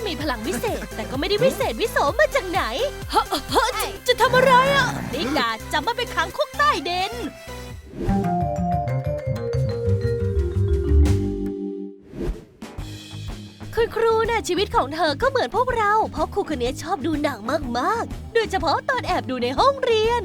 จะมีพลังวิเศษ แต่ก็ไม่ได้วิเศษวิโสมาจากไหนเฮ้อเฮ้อจะจะทำอะไรอะนิกาจะมาไปขังคุกใต้เด่นคุณครูน่ะชีวิตของเธอก็เหมือนพวกเรา เพราะครูคนนี้ชอบดูหนังมากๆ โดยเฉพาะตอนแอบดูในห้องเรียน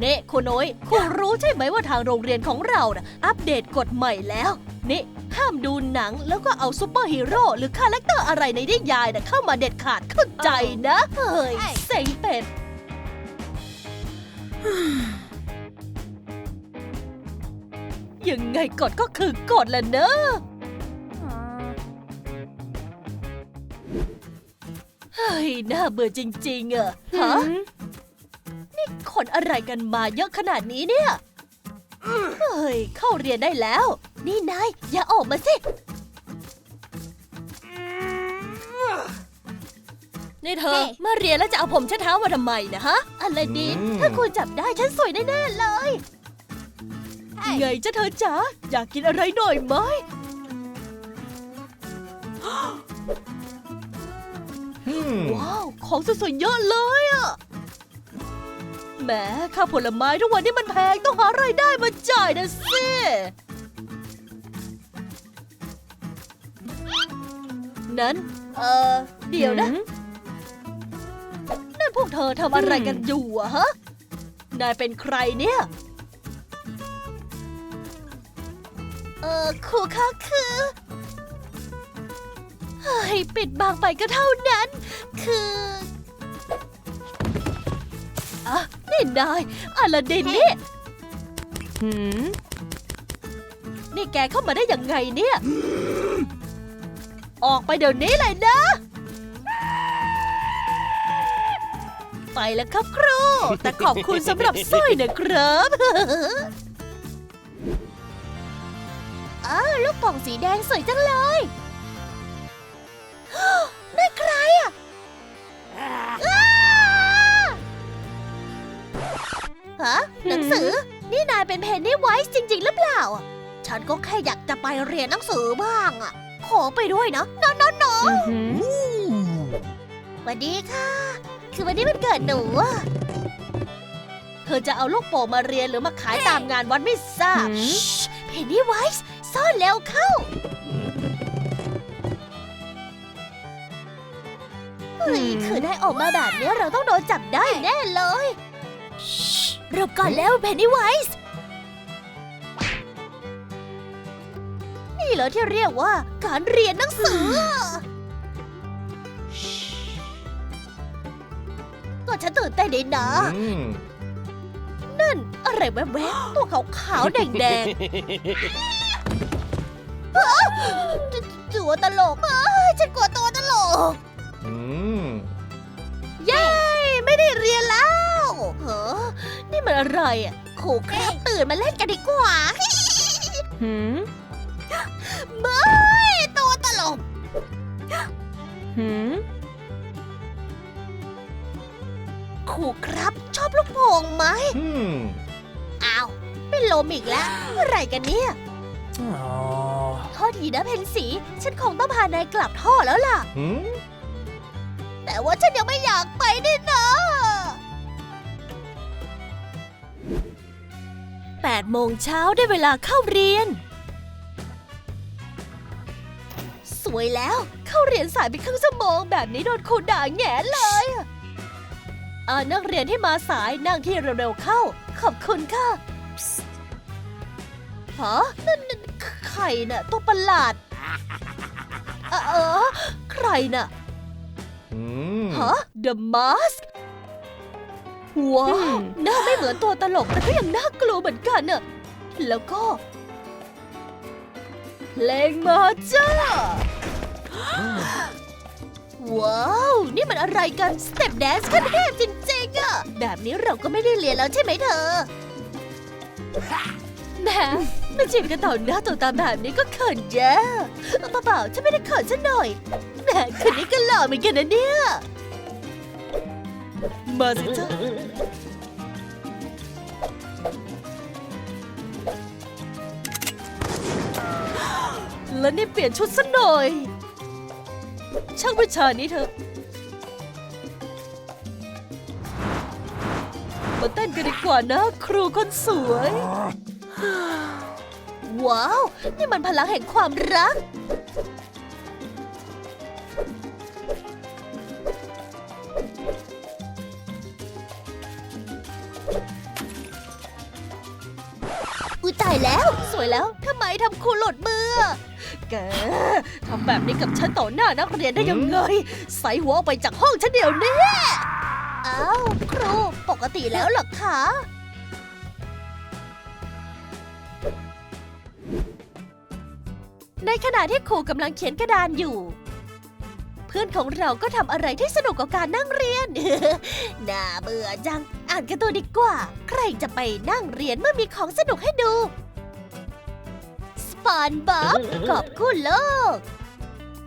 เน่คุณน้อยคุณรู้ใช่ไหมว่าทางโรงเรียนของเราน่ะอัปเดตกฎใหม่แล้ว นี่ ห้ามดูหนังแล้วก็เอาซูเปอร์ฮีโร่หรือคาแรคเตอร์อะไรในนิยายน่ะเข้ามาเด็ดขาดเข้าใจนะ เฮ้ยเซ็งเป็ด ยังไงกฎก็คือกฎแหละเนอะเฮ้ย น่าเบื่อจริง ๆอะฮะ นี่คนอะไรกันมาเยอะขนาดนี้เนี่ย เฮ้ย เข้าเรียนได้แล้ว นี่นายอย่าออกมาสิ นี่เธอมาเรียนแล้วจะเอาผมเช็ดเท้ามาทำไมนะฮะ อลาดิน อืม ถ้าคุณจับได้ฉันสวยแน่ๆเลย ไงจ้าเธอจ๋าอยากกินอะไรหน่อยไหมอืมว้าว ของสวยๆเยอะเลยอะแหมค่าผลไม้ทุกวันนี้มันแพงต้องหารายได้มาจ่ายนะสิ นั้น เออเดี๋ยวนะ นั่นพวกเธอทำอะไรกันอยู่อะฮะ นายเป็นใครเนี่ย เออครูคะคือ เฮ้ยปิดบางไปก็เท่านั้น คืออะนี่นายอลาดินนี่หืมนี่แกเข้ามาได้ยังไงเนี่ย ออกไปเดี๋ยวนี้เลยนะ ไปแล้วครับครู แต่ขอบคุณสำหรับสร้อยนะครับอ้าวลูกป่องสีแดงสวยจังเลยนั่นใครอะอ้าฮะหนังสือ นี่นายเป็นเพนนี่ไวส์จริง ๆ หรือเปล่าอะฉันก็แค่อยากจะไปเรียนหนังสือบ้างอะ ขอไปด้วยนะนอนนอนนออือหือสวัสดีค่ะ คือวันนี้มันเกิดหนูอะเธอจะเอาลูกโป่งมาเรียนหรือมาขายตามงานวันไม่ทราบเพนนี่ไวส์ซ่อนแล้วเข้าเฮ้ยคือได้ออกมาแบบนี้เราต้องโดนจับได้แน่เลยรบก่อนแล้วเพนนี่ไวส์ เหรอที่เรียกว่าการเรียนหนังสือ ก็ฉันตื่นเต้นดีนะ อืมนั่นอะไรแวบๆตัวขาวๆแดงๆอ้าวตัวตลกเอ้ยฉันกลัวตัวตลก อืมเย้ ไม่ได้เรียนแล้วเหรอนี่มันอะไรอะครูครับตื่นมาเล่นกันดีกว่า หืมเบ้ยตัวตลก หืมครูครับชอบลูกโป่งไหมอืมอ้าวเป็นลมอีกแล้ว อะไรกันเนี่ยอ๋อโทษทีนะเพนสี ฉันคงต้องพานายกลับท่อแล้วล่ะอืมแต่ว่าฉันยังไม่อยากไปนี่นะ8โมงเช้าได้เวลาเข้าเรียน วยแล้ว เข้าเรียนสายไปครึ่งชั่วโมงแบบนี้โดนครูด่าแง่เลยอะอ่านักเรียนที่มาสายนั่งที่เร็วๆเข้า ขอบคุณค่ะฮะนั่นนั่นใครน่ะตัวประหลาด เออเออใครน่ะอืมฮะ The Mask ว้าวหน้าไม่เหมือนตัวตลกแต่ก็ยังน่ากลัวเหมือนกันน่ะแล้วก็ เพลงมาจ้า ว้าว นี่มันอะไรกัน สเต็ปแดนซ์ขั้นเทพจริงๆอะแบบนี้เราก็ไม่ได้เรียนแล้วใช่ไหมเธอแหมมาจีบกันต่อหน้าต่อตาแบบนี้ก็เขินแย่เปล่าๆฉันไม่ได้เขินซะหน่อยแหมคนนี้ก็หล่อเหมือนกันนะเนี่ย มาสิจ๊ะแล้วนี่เปลี่ยนชุดซะหน่อย ช่างวิชานี้เถอะมาเต้นกันดีกว่านะ ครูคนสวย ว้าว นี่มันพลังแห่งความรัก อุ้ยตายแล้ว สวยแล้วทำไมทำครูหลุดมือ แกทำแบบนี้กับฉันต่อหน้านักเรียนได้ยังไง ใส่หัวออกไปจากห้องฉันเดี๋ยวนี้อ้าวครูปกติแล้วเหรอคะในขณะที่ครูกำลังเขียนกระดานอยู่ เพื่อนของเราก็ทำอะไรที่สนุกกว่าการนั่งเรียน น่าเบื่อจัง อ่านการ์ตูนดีกว่า ใครจะไปนั่งเรียนเมื่อมีของสนุกให้ดู สปอนบ๊อบกอบกู้โลก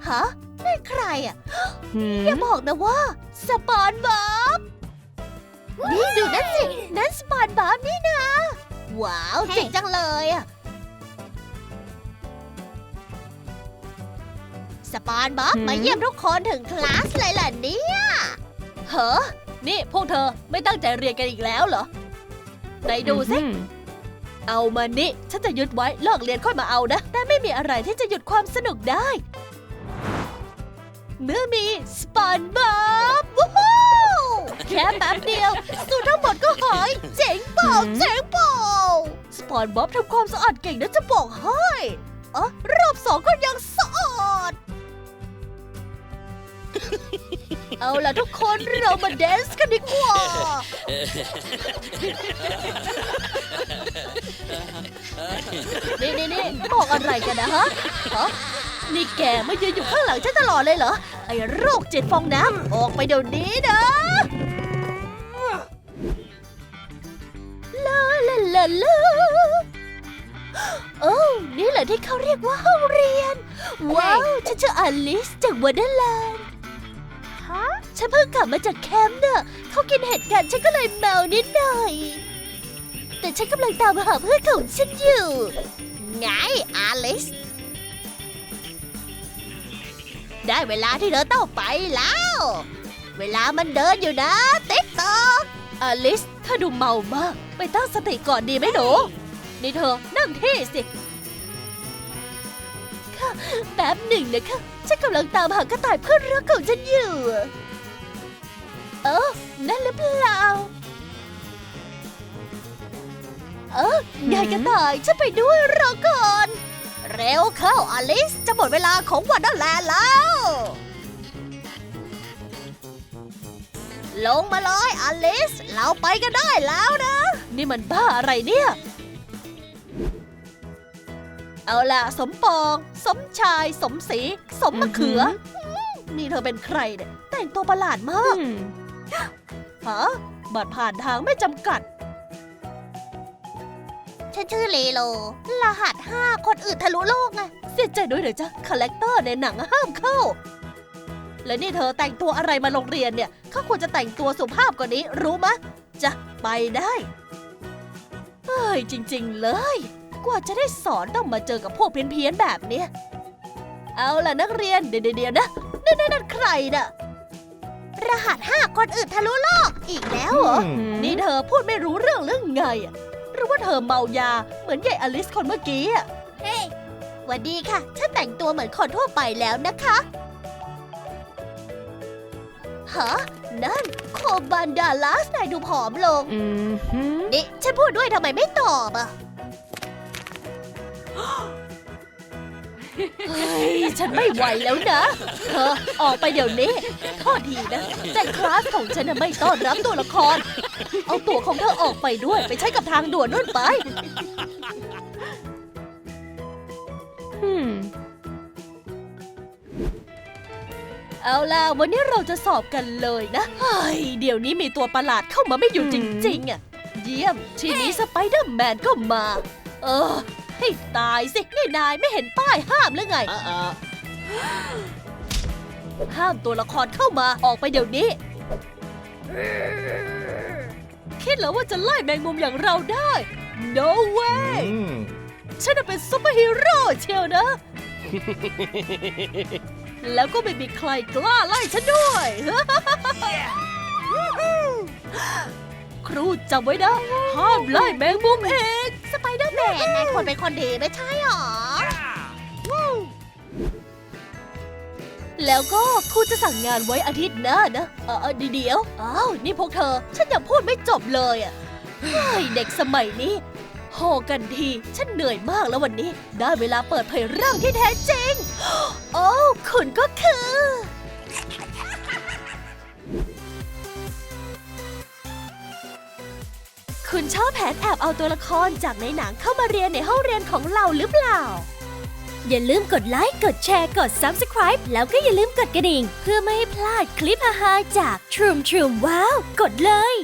ฮะนั่นใครอะหืมอย่าบอกนะว่า สปอนบ๊อบนี่ดูนั่นสิ นั่นสปอนบ๊อบนี่นะ ว้าวเจ๋งจังเลยอะ สปอนบ๊อบมาเยี่ยมทุกคนถึงคลาสเลยล่ะเนี่ย เฮ้อ นี่พวกเธอไม่ตั้งใจเรียนกันอีกแล้วเหรอ ไหนดูสิอืมเอามานี่ฉันจะยึดไว้เลิกเรียนค่อยมาเอานะ แต่ไม่มีอะไรที่จะหยุดความสนุกได้ เมื่อมีสปอนบ๊อบวู้ฮู้แค่แป๊บเดียวสูตรทั้งหมดก็หายเจ๋งเปล่าเจ๋งเปล่าสปอนบ๊อบทำความสะอาดเก่งนะจะบอกให้อ๋อรอบสองก็ยังสะอาด เอาล่ะทุกคนเรามาแดนซ์กันดีกว่า นี่นี่นี่บอกอะไรกันนะฮะฮะนี่แกมายืนอยู่ข้างหลังฉันตลอดเลยเหรอ ไอ้โรคจิตฟองน้ำออกไปเดี๋ยวนี้นะลาลาลาลาโอ้นี่แหละที่เขาเรียกว่าห้องเรียน ว้าว ฉันชื่ออลิสจากวันเดอร์แลนด์ฮะ ฉันเพิ่งกลับมาจากแคมป์น่ะเขากินเห็ดกันฉันก็เลยเมานิดหน่อย แต่ฉันกำลังตามหาเพื่อนของฉันอยู่ ไงอลิส ได้เวลาที่เธอต้องไปแล้ว เวลามันเดินอยู่นะ ติ๊กตอกอลิสเธอดูเมามาก ไปตั้งสติก่อนดีไหมหนูนี่เธอนั่งที่สิค่ะแป๊บหนึ่งนะคะฉันกำลังตามหากระต่ายเพื่อนรักของฉันอยู่ เออไงกระต่ายฉันไปด้วยรอก่อน เร็วเข้าอลิสจะหมดเวลาของวันนั่นแหละแล้ว ลงมาเลยอลิส เราไปกันได้แล้วนะ นี่มันบ้าอะไรเนี่ย เอาล่ะ สมปอง สมชาย สมศรีสมมะเขืออนี่เธอเป็นใครเนี่ย แต่งตัวประหลาดมากอืมฮะบัตรผ่านทางไม่จำกัด ฉันชื่อเลโล รหัสห้าคนอื่นทะลุโลกไง เสียใจด้วยเดี๋ยวจ้ะคาแรคเตอร์ในหนังห้ามเข้า แล้วนี่เธอแต่งตัวอะไรมาโรงเรียนเนี่ยเขาควรจะแต่งตัวสุภาพกว่านี้รู้มะจะไปได้เฮ้ยจริง ๆ เลย กว่าจะได้สอนต้องมาเจอกับพวกเพี้ยนๆแบบเนี้ย เอาล่ะนักเรียนเดี๋ยวๆเดี๋ยวนะนั่นนั่นใครน่ะ รหัสห้าคนอื่นทะลุโลกอีกแล้วเหรออืมนี่เธอพูดไม่รู้เรื่องเรื่องไงอะหรือ ว่าเธอเมายา เหมือนยายอลิสคนเมื่อกี้อะเฮ้ยหวันดีค่ะ ฉันแต่งตัวเหมือนคนทั่วไปแล้วนะคะฮะนั่น โคบันดาลัสนายดูผอมลง อืมหืมนี่ ฉันพูดด้วยทำไมไม่ตอบอะ เฮ้ยฉันไม่ไหวแล้วนะเธอออกไปเดี๋ยวนี้โทษทีนะแต่คลาสของฉันน่ะไม่ต้อนรับตัวละคร เอาตัวของเธอออกไปด้วย ไปใช้กับทางด่วนนู่นไปอืมเอาล่ะ วันนี้เราจะสอบกันเลยนะเฮ้ยเดี๋ยวนี้มีตัวประหลาดเข้ามาไม่อยู่จริง ๆ อะ เยี่ยม ทีนี้สไปเดอร์แมนก็มา เออ ให้ตายสิ นี่นายไม่เห็นป้ายห้ามหรือไงห้ามตัวละครเข้ามาออกไปเดี๋ยวนี้ คิดแล้วว่าจะไล่แมงมุมอย่างเราได้ no way อืม ฉันน่ะเป็นซุปเปอร์ฮีโร่เชียวนะ แล้วก็ไม่มีใครกล้าไล่ฉันด้วย ครูจำไว้นะห้ามไล่แมงมุมเองสไปเดอร์แมนนายควรเป็นคนดีไม่ใช่หรอ แล้วก็ครูจะสั่งงานไว้อาทิตย์หน้านะเออเออเดี๋ยวอ้าวนี่พวกเธอ ฉันยังพูดไม่จบเลยอะเฮ้ยเด็กสมัยนี้โหกันที ฉันเหนื่อยมากแล้ววันนี้ ได้เวลาเปิดเผยร่างที่แท้จริง โอ้ คุณก็คือ คุณชอบแผนแอบเอาตัวละครจากในหนังเข้ามาเรียนในห้องเรียนของเราหรือเปล่า อย่าลืมกดไลค์ กดแชร์ กด Subscribe แล้วก็อย่าลืมกดกระดิ่ง เพื่อไม่ให้พลาดคลิปฮาๆจาก Troom Troom ว้าว กดเลย